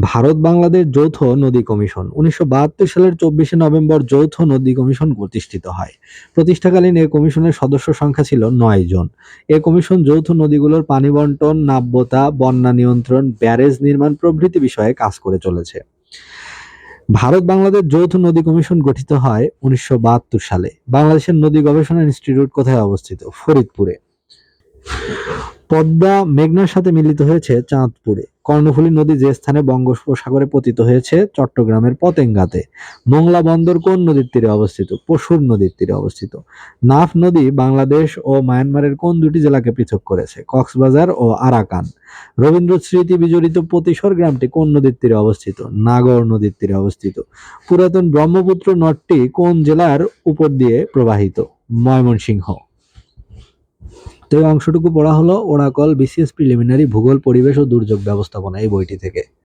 ভারত বাংলাদেশ যৌথ নদী কমিশন উনিশশো বাহাত্তর সালের চব্বিশে নভেম্বর যৌথ নদী কমিশন প্রতিষ্ঠিত হয়। প্রতিষ্ঠাকালীন এ কমিশনের সদস্য সংখ্যা ছিল নয় জন। এ কমিশন যৌথ নদীগুলোর পানি বন্টন, নাব্যতা, বন্যা নিয়ন্ত্রণ, ব্যারেজ নির্মাণ প্রভৃতি বিষয়ে কাজ করে চলেছে। ভারত বাংলাদেশ যৌথ নদী কমিশন গঠিত হয় উনিশশো বাহাত্তর সালে। বাংলাদেশের নদী গবেষণা ইনস্টিটিউট কোথায় অবস্থিত? ফরিদপুরে। পদ্মা মেঘনার সাথে মিলিত হয়েছে চাঁদপুরে। কর্ণফুলী নদী যে স্থানে বঙ্গোপসাগরে পতিত হয়েছে চট্টগ্রামের পতেঙ্গাতে। মোংলা বন্দর কোন নদীর তীরে অবস্থিত? পশুর নদীর তীরে অবস্থিত। নাফ নদী বাংলাদেশ ও মায়ানমারের কোন দুটি জেলাকে পৃথক করেছে? কক্সবাজার ও আরাকান। রবীন্দ্র স্মৃতি বিজড়িত প্রতিসর গ্রামটি কোন নদীর তীরে অবস্থিত? নাগর নদীর তীরে অবস্থিত। পুরাতন ব্রহ্মপুত্র নদটি কোন জেলার উপর দিয়ে প্রবাহিত? ময়মনসিংহ। তো এই অংশটুকু পড়া হলো ওরাকল বিসিএস প্রিলিমিনারি ভূগোল, পরিবেশ ও দুর্যোগ ব্যবস্থাপনা এই বইটি থেকে।